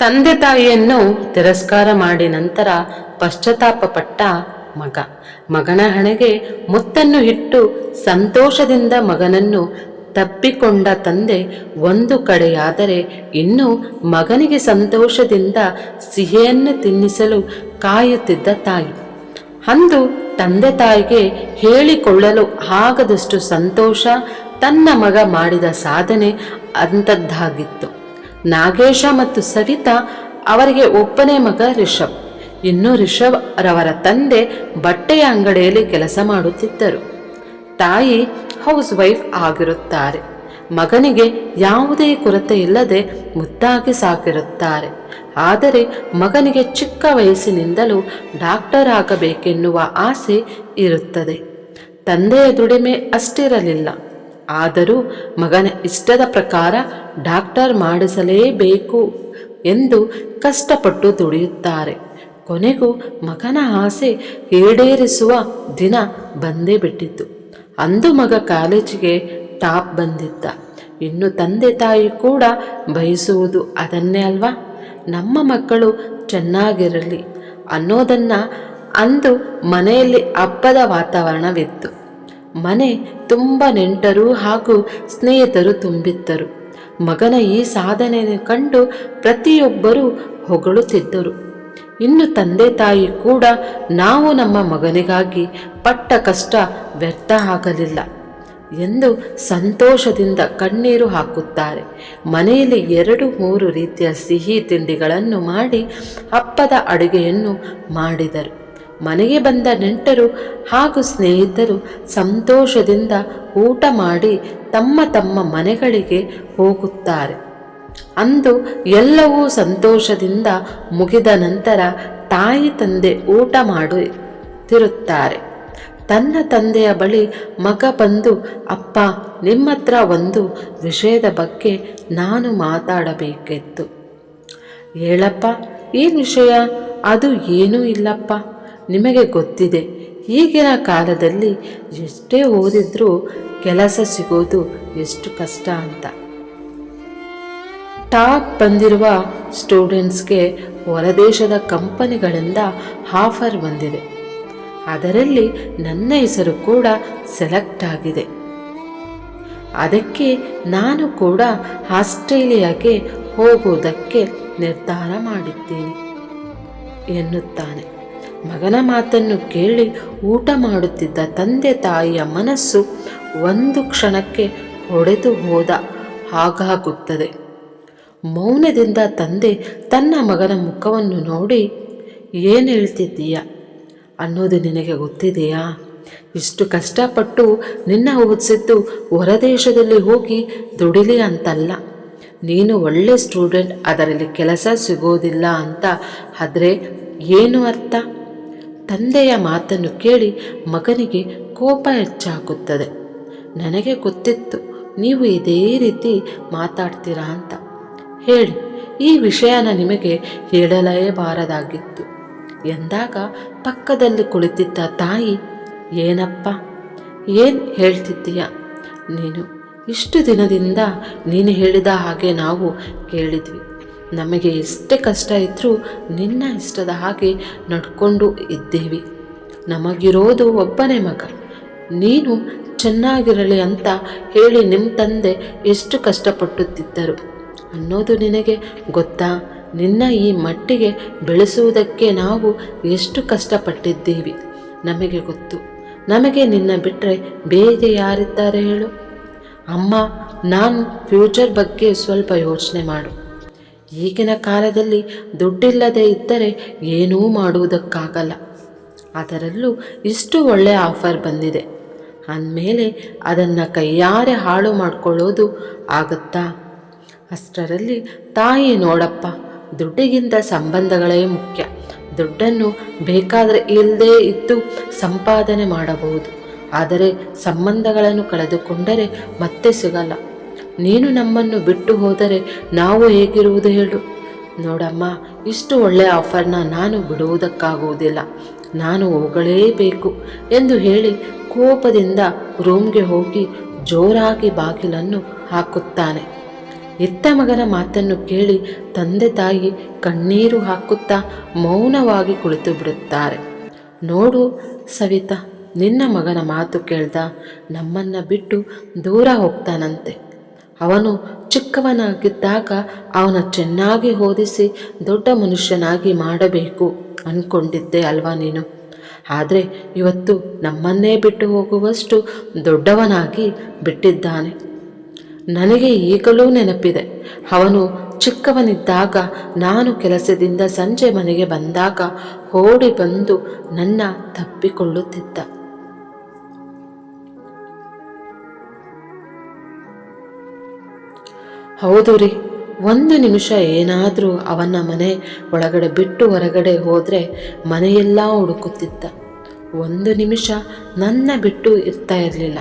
ತಂದೆ ತಾಯಿಯನ್ನು ತಿರಸ್ಕಾರ ಮಾಡಿ ನಂತರ ಪಶ್ಚಾತ್ತಾಪಪಟ್ಟ ಮಗ. ಮಗನ ಹಣೆಗೆ ಮುತ್ತನ್ನು ಇಟ್ಟು ಸಂತೋಷದಿಂದ ಮಗನನ್ನು ತಪ್ಪಿಕೊಂಡ ತಂದೆ ಒಂದು ಕಡೆಯಾದರೆ ಇನ್ನು ಮಗನಿಗೆ ಸಂತೋಷದಿಂದ ಸಿಹಿಯನ್ನು ತಿನ್ನಿಸಲು ಕಾಯುತ್ತಿದ್ದ ತಾಯಿ. ಅಂದು ತಂದೆ ತಾಯಿಗೆ ಹೇಳಿಕೊಳ್ಳಲು ಆಗದಷ್ಟು ಸಂತೋಷ ತನ್ನ ಮಗ ಮಾಡಿದ ಸಾಧನೆ ಅಂಥದ್ದಾಗಿತ್ತು ನಾಗೇಶ ಮತ್ತು ಸವಿತಾ ಅವರಿಗೆ ಒಬ್ಬನೇ ಮಗ ರಿಷಬ್. ಇನ್ನು ರಿಷಬ್ ರವರ ತಂದೆ ಬಟ್ಟೆಯ ಅಂಗಡಿಯಲ್ಲಿ ಕೆಲಸ ಮಾಡುತ್ತಿದ್ದರು. ತಾಯಿ ಹೌಸ್ ವೈಫ್ ಆಗಿರುತ್ತಾರೆ. ಮಗನಿಗೆ ಯಾವುದೇ ಕೊರತೆ ಇಲ್ಲದೆ ಮುದ್ದಾಗಿ ಸಾಕಿರುತ್ತಾರೆ. ಆದರೆ ಮಗನಿಗೆ ಚಿಕ್ಕ ವಯಸ್ಸಿನಿಂದಲೂ ಡಾಕ್ಟರ್ ಆಗಬೇಕೆನ್ನುವ ಆಸೆ ಇರುತ್ತದೆ. ತಂದೆಯ ದುಡಿಮೆ ಅಷ್ಟಿರಲಿಲ್ಲ. ಆದರೂ ಮಗನ ಇಷ್ಟದ ಪ್ರಕಾರ ಡಾಕ್ಟರ್ ಮಾಡಿಸಲೇಬೇಕು ಎಂದು ಕಷ್ಟಪಟ್ಟು ದುಡಿಯುತ್ತಾರೆ. ಕೊನೆಗೂ ಮಗನ ಆಸೆ ಈಡೇರಿಸುವ ದಿನ ಬಂದೇ ಬಿಟ್ಟಿತು. ಅಂದು ಮಗ ಕಾಲೇಜಿಗೆ ಟಾಪ್ ಬಂದಿದ್ದ. ಇನ್ನು ತಂದೆ ತಾಯಿ ಕೂಡ ಬಯಸುವುದು ಅದನ್ನೇ ಅಲ್ವಾ? ನಮ್ಮ ಮಕ್ಕಳು ಚೆನ್ನಾಗಿರಲಿ ಅನ್ನೋದನ್ನು ಅಂದು ಮನೆಯಲ್ಲಿ ಹಬ್ಬದ ವಾತಾವರಣವಿತ್ತು. ಮನೆ ತುಂಬ ನೆಂಟರು ಹಾಗೂ ಸ್ನೇಹಿತರು ತುಂಬಿದ್ದರು. ಮಗನ ಈ ಸಾಧನೆಯನ್ನು ಕಂಡು ಪ್ರತಿಯೊಬ್ಬರೂ ಹೊಗಳುತ್ತಿದ್ದರು. ಇನ್ನು ತಂದೆ ತಾಯಿ ಕೂಡ ನಾವು ನಮ್ಮ ಮಗನಿಗಾಗಿ ಪಟ್ಟ ಕಷ್ಟ ವ್ಯರ್ಥ ಆಗಲಿಲ್ಲ ಎಂದು ಸಂತೋಷದಿಂದ ಕಣ್ಣೀರು ಹಾಕುತ್ತಾರೆ. ಮನೆಯಲ್ಲಿ ಎರಡು ಮೂರು ರೀತಿಯ ಸಿಹಿ ತಿಂಡಿಗಳನ್ನು ಮಾಡಿ ಹಬ್ಬದ ಅಡುಗೆಯನ್ನು ಮಾಡಿದರು. ಮನೆಗೆ ಬಂದ ನೆಂಟರು ಹಾಗೂ ಸ್ನೇಹಿತರು ಸಂತೋಷದಿಂದ ಊಟ ಮಾಡಿ ತಮ್ಮ ತಮ್ಮ ಮನೆಗಳಿಗೆ ಹೋಗುತ್ತಾರೆ. ಅಂದು ಎಲ್ಲವೂ ಸಂತೋಷದಿಂದ ಮುಗಿದ ನಂತರ ತಾಯಿ ತಂದೆ ಊಟ ಮಾಡುತ್ತಿರುತ್ತಾರೆ. ತನ್ನ ತಂದೆಯ ಬಳಿ ಮಗ ಬಂದು, ಅಪ್ಪ, ನಿಮ್ಮ ಹತ್ರ ಒಂದು ವಿಷಯದ ಬಗ್ಗೆ ನಾನು ಮಾತಾಡಬೇಕಿತ್ತು. ಹೇಳಪ್ಪ, ಈ ವಿಷಯ ಅದು ಏನೂ ಇಲ್ಲಪ್ಪ. ನಿಮಗೆ ಗೊತ್ತಿದೆ. ಈಗಿನ ಕಾಲದಲ್ಲಿ ಎಷ್ಟೇ ಓದಿದ್ರೂ ಕೆಲಸ ಸಿಗೋದು ಎಷ್ಟು ಕಷ್ಟ ಅಂತ. ಟಾಪ್ ಬಂದಿರುವ ಸ್ಟೂಡೆಂಟ್ಸ್ಗೆ ಹೊರದೇಶದ ಕಂಪನಿಗಳಿಂದ ಆಫರ್ ಬಂದಿದೆ. ಅದರಲ್ಲಿ ನನ್ನ ಹೆಸರು ಕೂಡ ಸೆಲೆಕ್ಟ್ ಆಗಿದೆ. ಅದಕ್ಕೆ ನಾನು ಕೂಡ ಆಸ್ಟ್ರೇಲಿಯಾಗೆ ಹೋಗುವುದಕ್ಕೆ ನಿರ್ಧಾರ ಮಾಡಿದ್ದೇನೆ ಎನ್ನುತ್ತಾನೆ. ಮಗನ ಮಾತನ್ನು ಕೇಳಿ ಊಟ ಮಾಡುತ್ತಿದ್ದ ತಂದೆ ತಾಯಿಯ ಮನಸ್ಸು ಒಂದು ಕ್ಷಣಕ್ಕೆ ಹೊಡೆದು ಹೋದ ಹಾಗಾಗುತ್ತದೆ. ಮೌನದಿಂದ ತಂದೆ ತನ್ನ ಮಗನ ಮುಖವನ್ನು ನೋಡಿ, ಏನು ಹೇಳ್ತಿದ್ದೀಯ? ಅನ್ನೋದು ನಿನಗೆ ಗೊತ್ತಿದೆಯಾ? ಇಷ್ಟು ಕಷ್ಟಪಟ್ಟು ನಿನ್ನ ಓದಿಸಿದ್ದು ಹೊರದೇಶದಲ್ಲಿ ಹೋಗಿ ದುಡಿಲಿ ಅಂತಲ್ಲ. ನೀನು ಒಳ್ಳೆ ಸ್ಟೂಡೆಂಟ್, ಅದರಲ್ಲಿ ಕೆಲಸ ಸಿಗೋದಿಲ್ಲ ಅಂತ ಆದರೆ ಏನು ಅರ್ಥ? ತಂದೆಯ ಮಾತನ್ನು ಕೇಳಿ ಮಗನಿಗೆ ಕೋಪ ಹೆಚ್ಚಾಗುತ್ತದೆ. ನನಗೆ ಗೊತ್ತಿತ್ತು, ನೀವು ಇದೇ ರೀತಿ ಮಾತಾಡ್ತೀರಾ ಅಂತ. ಹೇಳಿ, ಈ ವಿಷಯನ ನಿಮಗೆ ಹೇಳಲೇಬಾರದಾಗಿತ್ತು. ಎಂದಾಗ ಪಕ್ಕದಲ್ಲಿ ಕುಳಿತಿದ್ದ ತಾಯಿ, ಏನಪ್ಪ, ಏನು ಹೇಳ್ತಿದ್ದೀಯ? ನೀನು ಇಷ್ಟು ದಿನದಿಂದ ನೀನು ಹೇಳಿದ ಹಾಗೆ ನಾವು ಕೇಳಿದ್ವಿ. ನಮಗೆ ಎಷ್ಟೇ ಕಷ್ಟ ಇದ್ದರೂ ನಿನ್ನ ಇಷ್ಟದ ಹಾಗೆ ನಡ್ಕೊಂಡು ಇದ್ದೇವೆ. ನಮಗಿರೋದು ಒಬ್ಬನೇ ಮಗ. ನೀನು ಚೆನ್ನಾಗಿರಲಿ ಅಂತ ಹೇಳಿ ನಿಮ್ಮ ತಂದೆ ಎಷ್ಟು ಕಷ್ಟಪಟ್ಟುತ್ತಿದ್ದರು. ಅನ್ನೋದು ನಿನಗೆ ಗೊತ್ತಾ? ನಿನ್ನ ಈ ಮಟ್ಟಿಗೆ ಬೆಳೆಸುವುದಕ್ಕೆ ನಾವು ಎಷ್ಟು ಕಷ್ಟಪಟ್ಟಿದ್ದೀವಿ? ನಮಗೆ ಗೊತ್ತು. ನಮಗೆ ನಿನ್ನ ಬಿಟ್ಟರೆ ಬೇರೆ ಯಾರಿದ್ದಾರೆ ಹೇಳು. ಅಮ್ಮ, ನಾನು ಫ್ಯೂಚರ್ ಬಗ್ಗೆ ಸ್ವಲ್ಪ ಯೋಚನೆ ಮಾಡು. ಈಗಿನ ಕಾಲದಲ್ಲಿ ದುಡ್ಡಿಲ್ಲದೆ ಇದ್ದರೆ ಏನೂ ಮಾಡುವುದಕ್ಕಾಗಲ್ಲ. ಅದರಲ್ಲೂ ಇಷ್ಟು ಒಳ್ಳೆಯ ಆಫರ್ ಬಂದಿದೆ. ಅಂದಮೇಲೆ ಅದನ್ನು ಕೈಯಾರೆ ಹಾಳು ಮಾಡಿಕೊಳ್ಳೋದು ಆಗುತ್ತಾ? ಅಷ್ಟರಲ್ಲಿ ತಾಯಿ ನೋಡಪ್ಪ, ದುಡ್ಡಿಗಿಂತ ಸಂಬಂಧಗಳೇ ಮುಖ್ಯ. ದುಡ್ಡನ್ನು ಬೇಕಾದರೆ ಇಲ್ಲದೇ ಇದ್ದು ಸಂಪಾದನೆ ಮಾಡಬಹುದು. ಆದರೆ ಸಂಬಂಧಗಳನ್ನು ಕಳೆದುಕೊಂಡರೆ ಮತ್ತೆ ಸಿಗಲ್ಲ. ನೀನು ನಮ್ಮನ್ನು ಬಿಟ್ಟು ಹೋದರೆ ನಾವು ಹೇಗಿರುವುದು ಹೇಳು. ನೋಡಮ್ಮ, ಇಷ್ಟು ಒಳ್ಳೆಯ ಆಫರ್ನ ನಾನು ಬಿಡುವುದಕ್ಕಾಗುವುದಿಲ್ಲ. ನಾನು ಹೋಗಲೇಬೇಕು ಎಂದು ಹೇಳಿ ಕೋಪದಿಂದ ರೂಮ್ಗೆ ಹೋಗಿ ಜೋರಾಗಿ ಬಾಗಿಲನ್ನು ಹಾಕುತ್ತಾನೆ. ಎತ್ತ ಮಗನ ಮಾತನ್ನು ಕೇಳಿ ತಂದೆ ತಾಯಿ ಕಣ್ಣೀರು ಹಾಕುತ್ತಾ ಮೌನವಾಗಿ ಕುಳಿತು ಬಿಡುತ್ತಾರೆ. ನೋಡು ಸವಿತಾ, ನಿನ್ನ ಮಗನ ಮಾತು ಕೇಳ್ದ ನಮ್ಮನ್ನ ಬಿಟ್ಟು ದೂರ ಹೋಗ್ತಾನಂತೆ. ಅವನು ಚಿಕ್ಕವನಾಗಿದ್ದಾಗ ಅವನ ಚೆನ್ನಾಗಿ ಓದಿಸಿ ದೊಡ್ಡ ಮನುಷ್ಯನಾಗಿ ಮಾಡಬೇಕು ಅನ್ಕೊಂಡಿದ್ದೆ ಅಲ್ವಾ ನೀನು? ಆದರೆ ಇವತ್ತು ನಮ್ಮನ್ನೇ ಬಿಟ್ಟು ಹೋಗುವಷ್ಟು ದೊಡ್ಡವನಾಗಿ ಬಿಟ್ಟಿದ್ದಾನೆ. ನನಗೆ ಈಗಲೂ ನೆನಪಿದೆ, ಅವನು ಚಿಕ್ಕವನಿದ್ದಾಗ ನಾನು ಕೆಲಸದಿಂದ ಸಂಜೆ ಮನೆಗೆ ಬಂದಾಗ ಓಡಿ ಬಂದು ನನ್ನ ತಪ್ಪಿಕೊಳ್ಳುತ್ತಿದ್ದ. ಹೌದು ರೀ. ಒಂದು ನಿಮಿಷ ಏನಾದರೂ ಅವನ ಮನೆ ಒಳಗಡೆ ಬಿಟ್ಟು ಹೊರಗಡೆ ಹೋದರೆ ಮನೆಯೆಲ್ಲ ಹುಡುಕುತ್ತಿದ್ದ. ಒಂದು ನಿಮಿಷ ನನ್ನ ಬಿಟ್ಟು ಇರ್ತಾ ಇರಲಿಲ್ಲ.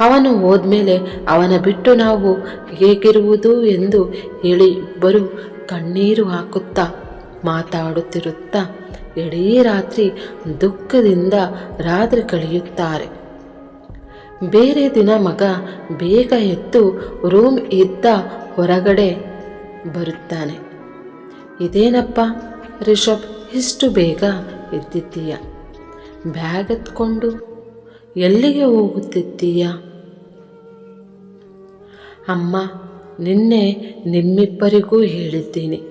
ಅವನು ಹೋದ್ಮೇಲೆ ಅವನ ಬಿಟ್ಟು ನಾವು ಹೇಗಿರುವುದು ಎಂದು ಹೇಳಿ ಇಬ್ಬರು ಕಣ್ಣೀರು ಹಾಕುತ್ತಾ ಮಾತಾಡುತ್ತಿರುತ್ತಾ ಇಡೀ ರಾತ್ರಿ ದುಃಖದಿಂದ ರಾತ್ರಿ ಕಳೆಯುತ್ತಾರೆ. ಬೇರೆ ದಿನ ಮಗ ಬೇಗ ಎದ್ದು ರೂಮ್ ಇದ್ದ ಹೊರಗಡೆ ಬರುತ್ತಾನೆ. ಇದೇನಪ್ಪ ರಿಷಬ್, ಇಷ್ಟು ಬೇಗ ಎದ್ದಿದ್ದೀಯ? ಬ್ಯಾಗ್ ಎತ್ಕೊಂಡು ಎಲ್ಲಿಗೆ ಹೋಗುತ್ತಿದ್ದೀಯ? ಅಮ್ಮ, ನಿನ್ನೆ ನಿಮ್ಮಿಬ್ಬರಿಗೂ ಹೇಳಿದ್ದೀನಿ.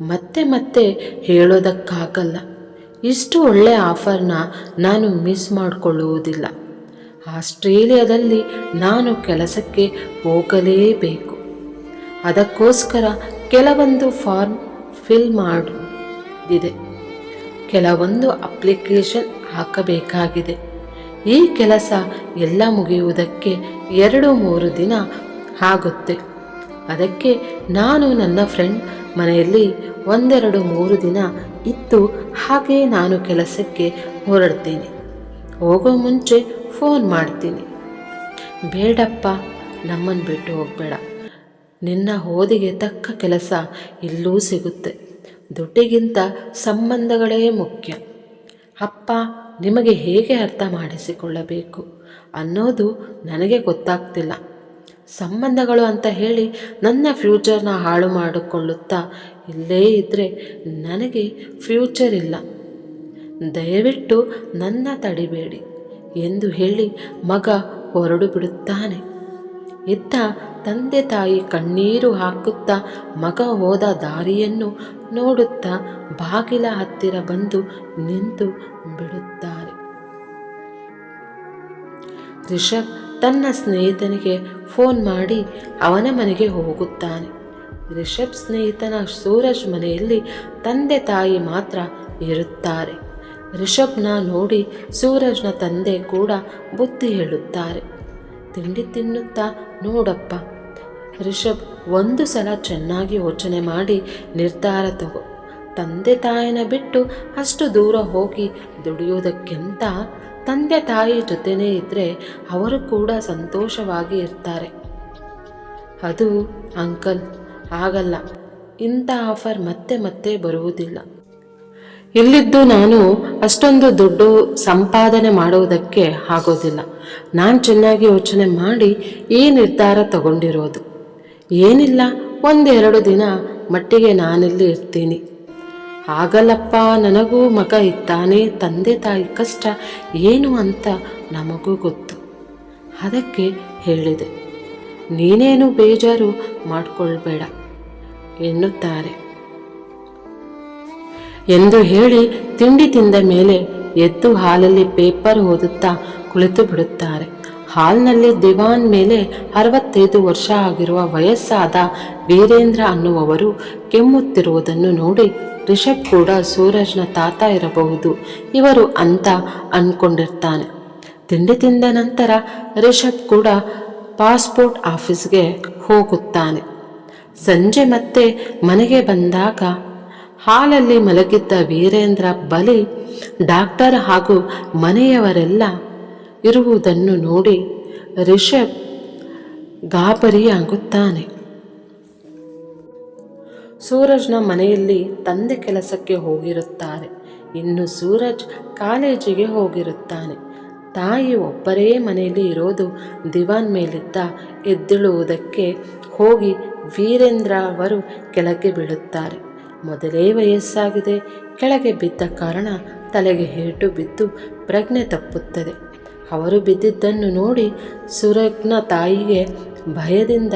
ಮತ್ತೆ ಮತ್ತೆ ಹೇಳೋದಕ್ಕಾಗಲ್ಲ. ಇಷ್ಟು ಒಳ್ಳೆಯ ಆಫರ್ನ ನಾನು ಮಿಸ್ ಮಾಡಿಕೊಳ್ಳುವುದಿಲ್ಲ. ಆಸ್ಟ್ರೇಲಿಯಾದಲ್ಲಿ ನಾನು ಕೆಲಸಕ್ಕೆ ಹೋಗಲೇಬೇಕು. ಅದಕ್ಕೋಸ್ಕರ ಕೆಲವೊಂದು ಫಾರ್ಮ್ ಫಿಲ್ ಮಾಡಿದೆ. ಕೆಲವೊಂದು ಅಪ್ಲಿಕೇಶನ್ ಹಾಕಬೇಕಾಗಿದೆ. ಈ ಕೆಲಸ ಎಲ್ಲ ಮುಗಿಯುವುದಕ್ಕೆ ಎರಡು ಮೂರು ದಿನ ಆಗುತ್ತೆ. ಅದಕ್ಕೆ ನಾನು ನನ್ನ ಫ್ರೆಂಡ್ ಮನೆಯಲ್ಲಿ ಒಂದೆರಡು ಮೂರು ದಿನ ಇತ್ತು. ಹಾಗೆ ನಾನು ಕೆಲಸಕ್ಕೆ ಹೊರಡ್ತೀನಿ. ಹೋಗೋ ಮುಂಚೆ ಫೋನ್ ಮಾಡ್ತೀನಿ. ಬೇಡಪ್ಪ ನಮ್ಮನ್ನು ಬಿಟ್ಟು ಹೋಗಬೇಡ. ನಿನ್ನ ಓದಿಗೆ ತಕ್ಕ ಕೆಲಸ ಇಲ್ಲೂ ಸಿಗುತ್ತೆ. ದುಡ್ಡಿಗಿಂತ ಸಂಬಂಧಗಳೇ ಮುಖ್ಯ. ಅಪ್ಪ, ನಿಮಗೆ ಹೇಗೆ ಅರ್ಥ ಮಾಡಿಸಿಕೊಳ್ಳಬೇಕು? ಅನ್ನೋದು ನನಗೆ ಗೊತ್ತಾಗ್ತಿಲ್ಲ. ಸಂಬಂಧಗಳು ಅಂತ ಹೇಳಿ ನನ್ನ ಫ್ಯೂಚರ್ನ ಹಾಳು ಮಾಡಿಕೊಳ್ಳುತ್ತಾ ಇಲ್ಲೇ ಇದ್ದರೆ ನನಗೆ ಫ್ಯೂಚರ್ ಇಲ್ಲ. ದಯವಿಟ್ಟು ನನ್ನ ತಡಿಬೇಡಿ. ಎಂದು ಹೇಳಿ ಮಗ ಹೊರಡು ಬಿಡುತ್ತಾನೆ. ಇದ್ದ ತಂದೆ ತಾಯಿ ಕಣ್ಣೀರು ಹಾಕುತ್ತಾ ಮಗ ಹೋದ ದಾರಿಯನ್ನು ನೋಡುತ್ತಾ ಬಾಗಿಲ ಹತ್ತಿರ ಬಂದು ನಿಂತು ಬಿಡುತ್ತಾರೆ. ರಿಷಬ್ ತನ್ನ ಸ್ನೇಹಿತನಿಗೆ ಫೋನ್ ಮಾಡಿ ಅವನ ಮನೆಗೆ ಹೋಗುತ್ತಾನೆ. ರಿಷಬ್ ಸ್ನೇಹಿತನ ಸೂರಜ್ ಮನೆಯಲ್ಲಿ ತಂದೆ ತಾಯಿ ಮಾತ್ರ ಇರುತ್ತಾರೆ. ರಿಷಬ್ನ ನೋಡಿ ಸೂರಜ್ನ ತಂದೆ ಕೂಡ ಬುದ್ಧಿ ಹೇಳುತ್ತಾರೆ. ತಿಂಡಿ ತಿನ್ನುತ್ತಾ ನೋಡಪ್ಪ. ರಿಷಬ್ ಒಂದು ಸಲ ಚೆನ್ನಾಗಿ ಯೋಚನೆ ಮಾಡಿ ನಿರ್ಧಾರ ತಗೋ. ತಂದೆ ತಾಯಿನ ಬಿಟ್ಟು ಅಷ್ಟು ದೂರ ಹೋಗಿ ದುಡಿಯೋದಕ್ಕಿಂತ ತಂದೆ ತಾಯಿ ಜೊತೆನೇ ಇದ್ದರೆ ಅವರು ಕೂಡ ಸಂತೋಷವಾಗಿ ಇರ್ತಾರೆ. ಅದು ಅಂಕಲ್, ಆಗಲ್ಲ. ಇಂಥ ಆಫರ್ ಮತ್ತೆ ಮತ್ತೆ ಬರುವುದಿಲ್ಲ. ಇಲ್ಲಿದ್ದು ನಾನು ಅಷ್ಟೊಂದು ದುಡ್ಡು ಸಂಪಾದನೆ ಮಾಡುವುದಕ್ಕೆ ಆಗೋದಿಲ್ಲ. ನಾನು ಚೆನ್ನಾಗಿ ಯೋಚನೆ ಮಾಡಿ ಈ ನಿರ್ಧಾರ ತಗೊಂಡಿರೋದು. ಏನಿಲ್ಲ, ಒಂದೆರಡು ದಿನ ಮಟ್ಟಿಗೆ ನಾನಿಲ್ಲಿ ಇರ್ತೀನಿ. ಆಗಲ್ಲಪ್ಪ ನನಗೂ ಮಗ ಇದ್ದಾನೆ, ತಂದೆ ತಾಯಿ ಕಷ್ಟ ಏನು ಅಂತ ನಮಗೂ ಗೊತ್ತು. ಅದಕ್ಕೆ ಹೇಳಿದೆ. ನೀನೇನು ಬೇಜಾರು ಮಾಡಿಕೊಳ್ಬೇಡ, ಎನ್ನುತ್ತಾರೆ. ಎಂದು ಹೇಳಿ ತಿಂಡಿ ತಿಂದ ಮೇಲೆ ಎದ್ದು ಹಾಲಲ್ಲಿ ಪೇಪರ್ ಓದುತ್ತಾ ಕುಳಿತು ಬಿಡುತ್ತಾರೆ. ಹಾಲ್ನಲ್ಲಿ ದಿವಾನ್ ಮೇಲೆ ಅರವತ್ತೈದು ವರ್ಷ ಆಗಿರುವ ವಯಸ್ಸಾದ ವೀರೇಂದ್ರ ಅನ್ನುವವರು ಕೆಮ್ಮುತ್ತಿರುವುದನ್ನು ನೋಡಿ ರಿಷಬ್ ಕೂಡ ಸೂರಜ್ನ ತಾತ ಇರಬಹುದು, ಇವರು ಅಂತ ಅನ್ಕೊಂಡಿರ್ತಾನೆ. ತಿಂಡಿ ತಿಂದ ನಂತರ ರಿಷಬ್ ಕೂಡ ಪಾಸ್ಪೋರ್ಟ್ ಆಫೀಸ್ಗೆ ಹೋಗುತ್ತಾನೆ. ಸಂಜೆ ಮತ್ತೆ ಮನೆಗೆ ಬಂದಾಗ ಹಾಲಲ್ಲಿ ಮಲಗಿದ್ದ ವೀರೇಂದ್ರ ಬಲಿ ಡಾಕ್ಟರ್ ಹಾಗೂ ಮನೆಯವರೆಲ್ಲ ಇರುವುದನ್ನು ನೋಡಿ ರಿಷಬ್ ಗಾಬರಿಯಾಗುತ್ತಾನೆ. ಸೂರಜ್ನ ಮನೆಯಲ್ಲಿ ತಂದೆ ಕೆಲಸಕ್ಕೆ ಹೋಗಿರುತ್ತಾರೆ. ಇನ್ನು ಸೂರಜ್ ಕಾಲೇಜಿಗೆ ಹೋಗಿರುತ್ತಾನೆ. ತಾಯಿ ಒಬ್ಬರೇ ಮನೆಯಲ್ಲಿ ಇರೋದು ದಿವಾನ್ ಮೇಲಿದ್ದ ಎದ್ದಿಳುವುದಕ್ಕೆ ಹೋಗಿ ವೀರೇಂದ್ರ ಅವರು ಕೆಳಗೆ ಬೀಳುತ್ತಾರೆ. ಮೊದಲೇ ವಯಸ್ಸಾಗಿದೆ. ಕೆಳಗೆ ಬಿದ್ದ ಕಾರಣ ತಲೆಗೆ ಹೇಟು ಬಿದ್ದು ಪ್ರಜ್ಞೆ ತಪ್ಪುತ್ತದೆ. ಅವರು ಬಿದ್ದಿದ್ದನ್ನು ನೋಡಿ ಸುರಜ್ಞ ತಾಯಿಗೆ ಭಯದಿಂದ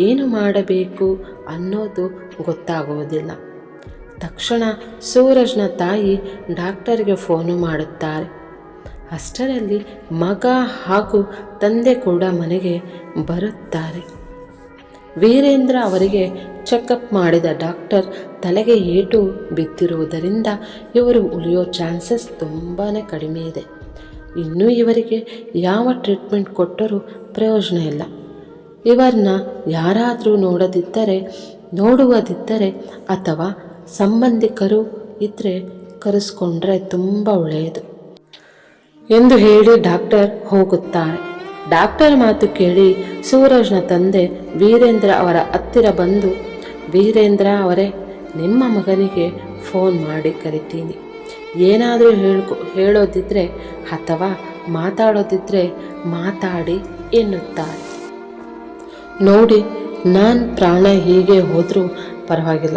ಏನು ಮಾಡಬೇಕು ಅನ್ನೋದು ಗೊತ್ತಾಗುವುದಿಲ್ಲ. ತಕ್ಷಣ ಸೂರಜ್ನ ತಾಯಿ ಡಾಕ್ಟರ್ಗೆ ಫೋನು ಮಾಡುತ್ತಾರೆ. ಅಷ್ಟರಲ್ಲಿ ಮಗ ಹಾಗೂ ತಂದೆ ಕೂಡ ಮನೆಗೆ ಬರುತ್ತಾರೆ. ವೀರೇಂದ್ರ ಅವರಿಗೆ ಚೆಕಪ್ ಮಾಡಿದ ಡಾಕ್ಟರ್ ತಲೆಗೆ ಏಟು ಬಿದ್ದಿರುವುದರಿಂದ ಇವರು ಉಳಿಯೋ ಚಾನ್ಸಸ್ ತುಂಬಾ ಕಡಿಮೆ ಇದೆ. ಇನ್ನೂ ಇವರಿಗೆ ಯಾವ ಟ್ರೀಟ್ಮೆಂಟ್ ಕೊಟ್ಟರೂ ಪ್ರಯೋಜನ ಇಲ್ಲ. ಇವರನ್ನ ಯಾರಾದರೂ ನೋಡದಿದ್ದರೆ, ನೋಡುವುದಿದ್ದರೆ ಅಥವಾ ಸಂಬಂಧಿಕರು ಇದ್ದರೆ ಕರೆಸ್ಕೊಂಡ್ರೆ ತುಂಬ ಒಳ್ಳೆಯದು ಎಂದು ಹೇಳಿ ಡಾಕ್ಟರ್ ಹೋಗುತ್ತಾರೆ. ಡಾಕ್ಟರ್ ಮಾತು ಕೇಳಿ ಸೂರಜ್ನ ತಂದೆ ವೀರೇಂದ್ರ ಅವರ ಹತ್ತಿರ ಬಂದು, ವೀರೇಂದ್ರ ಅವರೇ ನಿಮ್ಮ ಮಗನಿಗೆ ಫೋನ್ ಮಾಡಿ ಕರಿತೀನಿ. ಏನಾದರೂ ಹೇಳ್ಕೊ, ಹೇಳೋದಿದ್ರೆ ಅಥವಾ ಮಾತಾಡೋದಿದ್ರೆ ಮಾತಾಡಿ ಎನ್ನುತ್ತಾರೆ. ನೋಡಿ, ನಾನು ಪ್ರಾಣ ಹೀಗೆ ಹೋದರೂ ಪರವಾಗಿಲ್ಲ.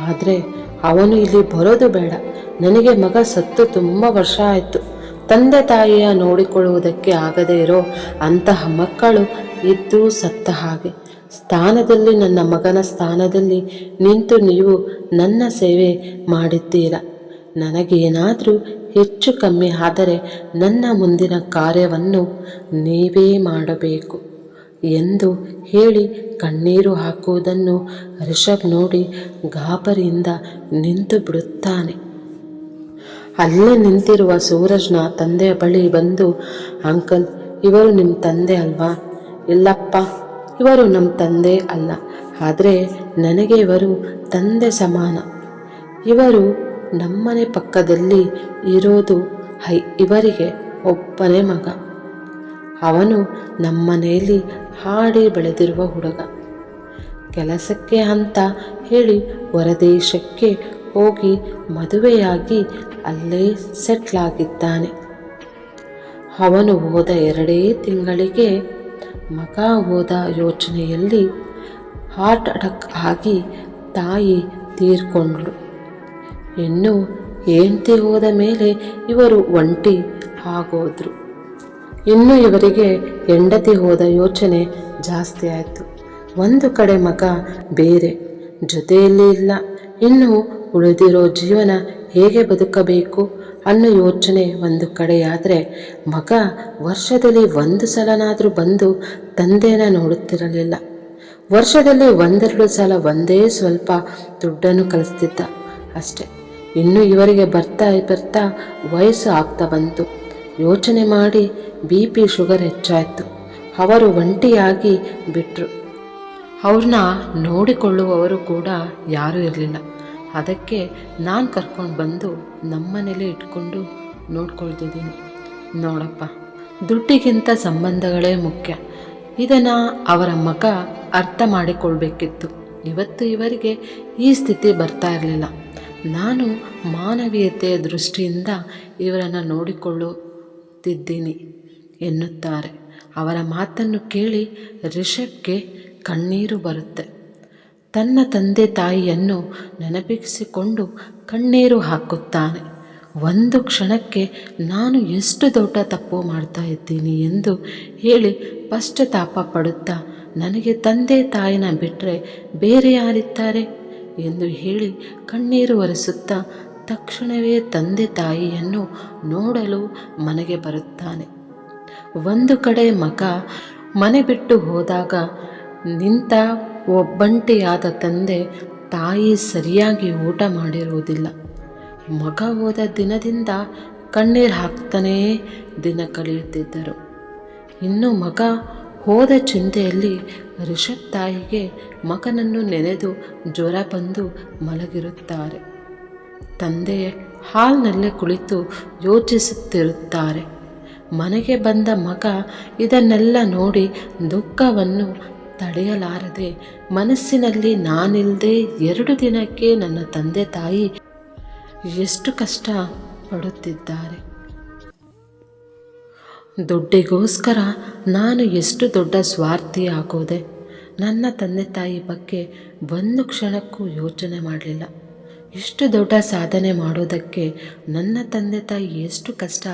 ಆದರೆ ಅವನು ಇಲ್ಲಿ ಬರೋದು ಬೇಡ. ನನಗೆ ಮಗ ಸತ್ತು ತುಂಬ ವರ್ಷ ಆಯಿತು. ತಂದೆ ತಾಯಿಯ ನೋಡಿಕೊಳ್ಳುವುದಕ್ಕೆ ಆಗದೇ ಇರೋ ಅಂತಹ ಮಕ್ಕಳು ಇದ್ದು ಸತ್ತ ಹಾಗೆ. ಸ್ಥಾನದಲ್ಲಿ, ನನ್ನ ಮಗನ ಸ್ಥಾನದಲ್ಲಿ ನಿಂತು ನೀವು ನನ್ನ ಸೇವೆ ಮಾಡಿದ್ದೀರ? ನನಗೇನಾದರೂ ಹೆಚ್ಚು ಕಮ್ಮಿ ಆದರೆ ನನ್ನ ಮುಂದಿನ ಕಾರ್ಯವನ್ನು ನೀವೇ ಮಾಡಬೇಕು ಎಂದು ಹೇಳಿ ಕಣ್ಣೀರು ಹಾಕುವುದನ್ನು ರಿಷಬ್ ನೋಡಿ ಗಾಬರಿಯಿಂದ ನಿಂತು ಬಿಡುತ್ತಾನೆ. ಅಲ್ಲೇ ನಿಂತಿರುವ ಸೂರಜ್ನ ತಂದೆಯ ಬಳಿ ಬಂದು, ಅಂಕಲ್, ಇವರು ನಿಮ್ಮ ತಂದೆ ಅಲ್ವಾ? ಇಲ್ಲಪ್ಪ ಇವರು ನಮ್ಮ ತಂದೆ ಅಲ್ಲ. ಆದರೆ ನನಗೆ ಇವರು ತಂದೆ ಸಮಾನ. ಇವರು ನಮ್ಮನೆ ಪಕ್ಕದಲ್ಲಿ ಇರೋದು ಹೈ, ಇವರಿಗೆ ಒಬ್ಬನೇ ಮಗ. ಅವನು ನಮ್ಮನೆಯಲ್ಲಿ ಹಾಡಿ ಬೆಳೆದಿರುವ ಹುಡುಗ. ಕೆಲಸಕ್ಕೆ ಅಂತ ಹೇಳಿ ಹೊರದೇಶಕ್ಕೆ ಹೋಗಿ ಮದುವೆಯಾಗಿ ಅಲ್ಲೇ ಸೆಟ್ಲಾಗಿದ್ದಾನೆ ಅವನು ಹೋದ ಎರಡೇ ತಿಂಗಳಿಗೆ ಮಗ ಹೋದ ಯೋಚನೆಯಲ್ಲಿ ಹಾರ್ಟ್ ಅಟ್ಯಾಕ್ ಆಗಿ ತಾಯಿ ತೀರ್ಕೊಂಡ್ಳು. ಇನ್ನು ಹೆಂಡತಿ ಹೋದ ಮೇಲೆ ಇವರು ಒಂಟಿ ಆಗೋದ್ರು. ಇನ್ನು ಇವರಿಗೆ ಹೆಂಡತಿ ಹೋದ ಯೋಚನೆ ಜಾಸ್ತಿ ಆಯಿತು. ಒಂದು ಕಡೆ ಮಗ ಬೇರೆ, ಜೊತೆಯಲ್ಲಿ ಇಲ್ಲ. ಇನ್ನು ಉಳಿದಿರೋ ಜೀವನ ಹೇಗೆ ಬದುಕಬೇಕು? ಅನ್ನೋ ಯೋಚನೆ ಒಂದು ಕಡೆಯಾದರೆ, ಮಗ ವರ್ಷದಲ್ಲಿ ಒಂದು ಸಲನಾದರೂ ಬಂದು ತಂದೆನ ನೋಡುತ್ತಿರಲಿಲ್ಲ. ವರ್ಷದಲ್ಲಿ ಒಂದೆರಡು ಸಲ ಒಂದೇ ಸ್ವಲ್ಪ ದುಡ್ಡನ್ನು ಕಲಿಸ್ತಿದ್ದ ಅಷ್ಟೆ. ಇನ್ನು ಇವರಿಗೆ ಬರ್ತಾ ಬರ್ತಾ ವಯಸ್ಸು ಆಗ್ತಾ ಬಂತು. ಯೋಚನೆ ಮಾಡಿ ಬಿ ಪಿ ಶುಗರ್ ಹೆಚ್ಚಾಯಿತು. ಅವರು ಒಂಟಿಯಾಗಿ ಬಿಟ್ಟರು ಅವ್ರನ್ನ ನೋಡಿಕೊಳ್ಳುವವರು ಕೂಡ ಯಾರೂ ಇರಲಿಲ್ಲ. ಅದಕ್ಕೆ ನಾನು ಕರ್ಕೊಂಡು ಬಂದು ನಮ್ಮನೇಲೇ ಇಟ್ಕೊಂಡು ನೋಡ್ಕೊಳ್ತಿದ್ದೀನಿ. ನೋಡಪ್ಪ, ದುಡ್ಡಿಗಿಂತ ಸಂಬಂಧಗಳೇ ಮುಖ್ಯ. ಇದನ್ನು ಅವರ ಮಗ ಅರ್ಥ ಮಾಡಿಕೊಳ್ಬೇಕಿತ್ತು. ಇವತ್ತು ಇವರಿಗೆ ಈ ಸ್ಥಿತಿ ಬರ್ತಾ ಇರಲಿಲ್ಲ. ನಾನು ಮಾನವೀಯತೆಯ ದೃಷ್ಟಿಯಿಂದ ಇವರನ್ನು ನೋಡಿಕೊಳ್ಳುತ್ತಿದ್ದೀನಿ ಎನ್ನುತ್ತಾರೆ. ಅವರ ಮಾತನ್ನು ಕೇಳಿ ರಿಷಬ್ಗೆ ಕಣ್ಣೀರು ಬರುತ್ತೆ. ತನ್ನ ತಂದೆ ತಾಯಿಯನ್ನು ನೆನಪಿಸಿಕೊಂಡು ಕಣ್ಣೀರು ಹಾಕುತ್ತಾನೆ. ಒಂದು ಕ್ಷಣಕ್ಕೆ ನಾನು ಎಷ್ಟು ದೊಡ್ಡ ತಪ್ಪು ಮಾಡ್ತಾ ಇದ್ದೀನಿ ಎಂದು ಹೇಳಿ ಪಶ್ಚಾತ್ತಾಪ ಪಡುತ್ತಾ, ನನಗೆ ತಂದೆ ತಾಯಿನ ಬಿಟ್ಟರೆ ಬೇರೆ ಯಾರಿದ್ದಾರೆ ಎಂದು ಹೇಳಿ ಕಣ್ಣೀರು ಒರೆಸುತ್ತಾ, ತಕ್ಷಣವೇ ತಂದೆ ತಾಯಿಯನ್ನು ನೋಡಲು ಮನೆಗೆ ಬರುತ್ತಾನೆ. ಒಂದು ಕಡೆ ಮಗ ಮನೆ ಬಿಟ್ಟು ಹೋದಾಗ ನಿಂತ ಒಬ್ಬಂಟಿಯಾದ ತಂದೆ ತಾಯಿ ಸರಿಯಾಗಿ ಊಟ ಮಾಡಿರುವುದಿಲ್ಲ. ಮಗ ಹೋದ ದಿನದಿಂದ ಕಣ್ಣೀರು ಹಾಕ್ತಾನೇ ದಿನ ಕಳೆಯುತ್ತಿದ್ದರು. ಇನ್ನು ಮಗ ಹೋದ ಚಿಂತೆಯಲ್ಲಿ ರಿಷಬ್ ತಾಯಿಗೆ ಮಗನನ್ನು ನೆನೆದು ಜ್ವರ ಬಂದು ಮಲಗಿರುತ್ತಾರೆ. ತಂದೆ ಹಾಲ್ನಲ್ಲೇ ಕುಳಿತು ಯೋಚಿಸುತ್ತಿರುತ್ತಾರೆ. ಮನೆಗೆ ಬಂದ ಮಗ ಇದನ್ನೆಲ್ಲ ನೋಡಿ ದುಃಖವನ್ನು ತಡೆಯಲಾರದೆ ಮನಸ್ಸಿನಲ್ಲಿ ನಾನಿಲ್ಲದೆ ಎರಡು ದಿನಕ್ಕೆ ನನ್ನ ತಂದೆ ತಾಯಿ ಎಷ್ಟು ಕಷ್ಟ ಪಡುತ್ತಿದ್ದಾರೆ. ದುಡ್ಡಿಗೋಸ್ಕರ ನಾನು ಎಷ್ಟು ದೊಡ್ಡ ಸ್ವಾರ್ಥಿ ಆಗೋದೆ? ನನ್ನ ತಂದೆ ತಾಯಿ ಬಗ್ಗೆ ಒಂದು ಕ್ಷಣಕ್ಕೂ ಯೋಚನೆ ಮಾಡಲಿಲ್ಲ. ಇಷ್ಟು ದೊಡ್ಡ ಸಾಧನೆ ಮಾಡೋದಕ್ಕೆ ನನ್ನ ತಂದೆ ತಾಯಿ ಎಷ್ಟು ಕಷ್ಟ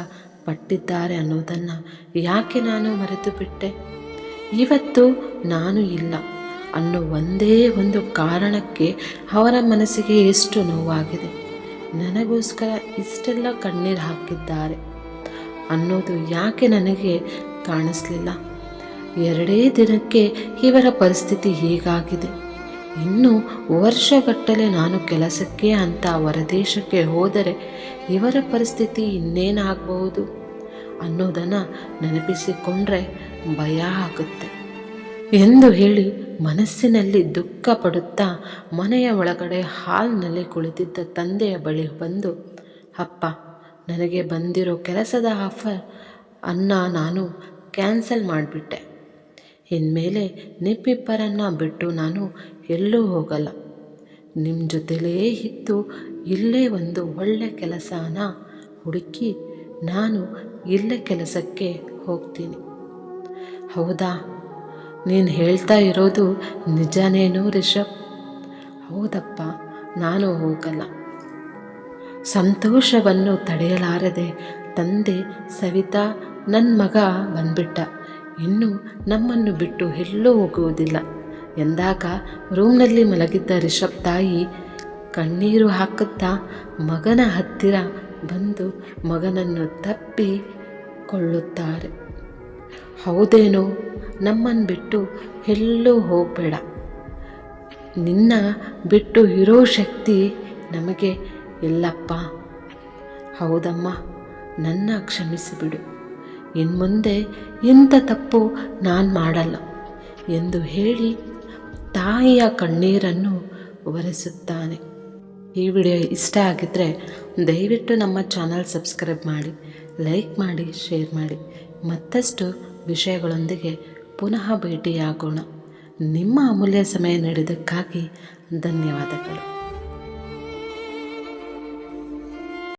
ಪಟ್ಟಿದ್ದಾರೆ ಅನ್ನೋದನ್ನು ಯಾಕೆ ನಾನು ಮರೆತು ಬಿಟ್ಟೆ ಇವತ್ತು ನಾನು ಇಲ್ಲ ಅನ್ನೋ ಒಂದೇ ಒಂದು ಕಾರಣಕ್ಕೆ ಅವರ ಮನಸ್ಸಿಗೆ ಎಷ್ಟು ನೋವಾಗಿದೆ. ನನಗೋಸ್ಕರ ಇಷ್ಟೆಲ್ಲ ಕಣ್ಣೀರು ಹಾಕಿದ್ದಾರೆ ಅನ್ನೋದು ಯಾಕೆ ನನಗೆ ಕಾಣಿಸ್ಲಿಲ್ಲ. ಎರಡೇ ದಿನಕ್ಕೆ ಇವರ ಪರಿಸ್ಥಿತಿ ಹೀಗಾಗಿದೆ. ಇನ್ನು ವರ್ಷಗಟ್ಟಲೆ ನಾನು ಕೆಲಸಕ್ಕೆ ಅಂತ ಹೊರದೇಶಕ್ಕೆ ಹೋದರೆ ಇವರ ಪರಿಸ್ಥಿತಿ ಇನ್ನೇನಾಗಬಹುದು? ಅನ್ನೋದನ್ನು ನೆನಪಿಸಿಕೊಂಡ್ರೆ ಭಯ ಆಗುತ್ತೆ. ಎಂದು ಹೇಳಿ ಮನಸ್ಸಿನಲ್ಲಿ ದುಃಖ ಪಡುತ್ತಾ ಮನೆಯ ಒಳಗಡೆ ಹಾಲ್ನಲ್ಲಿ ಕುಳಿತಿದ್ದ ತಂದೆಯ ಬಳಿ ಬಂದು, ಅಪ್ಪ, ನನಗೆ ಬಂದಿರೋ ಕೆಲಸದ ಆಫರ್ ಅನ್ನ ನಾನು ಕ್ಯಾನ್ಸಲ್ ಮಾಡಿಬಿಟ್ಟೆ. ಇನ್ಮೇಲೆ ನಿಮ್ಮಿಬ್ಬರನ್ನು ಬಿಟ್ಟು ನಾನು ಎಲ್ಲೂ ಹೋಗಲ್ಲ. ನಿಮ್ಮ ಜೊತೆಲೇ ಇತ್ತು ಇಲ್ಲೇ ಒಂದು ಒಳ್ಳೆ ಕೆಲಸನ ಹುಡುಕಿ ನಾನು ಇಲ್ಲೇ ಕೆಲಸಕ್ಕೆ ಹೋಗ್ತೀನಿ. ಹೌದಾ? ನೀನು ಹೇಳ್ತಾ ಇರೋದು ನಿಜನೇನು ರಿಷಬ್? ಹೌದಪ್ಪ, ನಾನು ಹೋಗಲ್ಲ. ಸಂತೋಷವನ್ನು ತಡೆಯಲಾರದೆ ತಂದೆ ಸವಿತಾ ನನ್ನ ಮಗ ಬಂದ್ಬಿಟ್ಟ. ಇನ್ನು ನಮ್ಮನ್ನು ಬಿಟ್ಟು ಎಲ್ಲೂ ಹೋಗುವುದಿಲ್ಲ. ಎಂದಾಗ ರೂಮ್ನಲ್ಲಿ ಮಲಗಿದ್ದ ರಿಷಬ್ ತಾಯಿ ಕಣ್ಣೀರು ಹಾಕುತ್ತಾ ಮಗನ ಹತ್ತಿರ ಬಂದು ಮಗನನ್ನು ತಪ್ಪಿ ಕೊಳ್ಳುತ್ತಾರೆ ಹೌದೇನೋ ನಮ್ಮನ್ನು ಬಿಟ್ಟು ಎಲ್ಲೂ ಹೋಗಬೇಡ. ನಿನ್ನ ಬಿಟ್ಟು ಇರೋ ಶಕ್ತಿ ನಮಗೆ ಇಲ್ಲಪ್ಪ. ಹೌದಮ್ಮ, ನನ್ನ ಕ್ಷಮಿಸಿಬಿಡು. ಇನ್ಮುಂದೆ ಇಂಥ ತಪ್ಪು ನಾನು ಮಾಡಲ್ಲ ಎಂದು ಹೇಳಿ ತಾಯಿಯ ಕಣ್ಣೀರನ್ನು ಒರೆಸುತ್ತಾನೆ. ಈ ವಿಡಿಯೋ ಇಷ್ಟ ಆಗಿದ್ದರೆ ದಯವಿಟ್ಟು ನಮ್ಮ ಚಾನಲ್ ಸಬ್ಸ್ಕ್ರೈಬ್ ಮಾಡಿ, ಲೈಕ್ ಮಾಡಿ, ಶೇರ್ ಮಾಡಿ. ಮತ್ತಷ್ಟು ವಿಷಯಗಳೊಂದಿಗೆ ಪುನಃ ಭೇಟಿಯಾಗೋಣ. ನಿಮ್ಮ ಅಮೂಲ್ಯ ಸಮಯ ನೀಡಿದ್ದಕ್ಕಾಗಿ ಧನ್ಯವಾದಗಳು.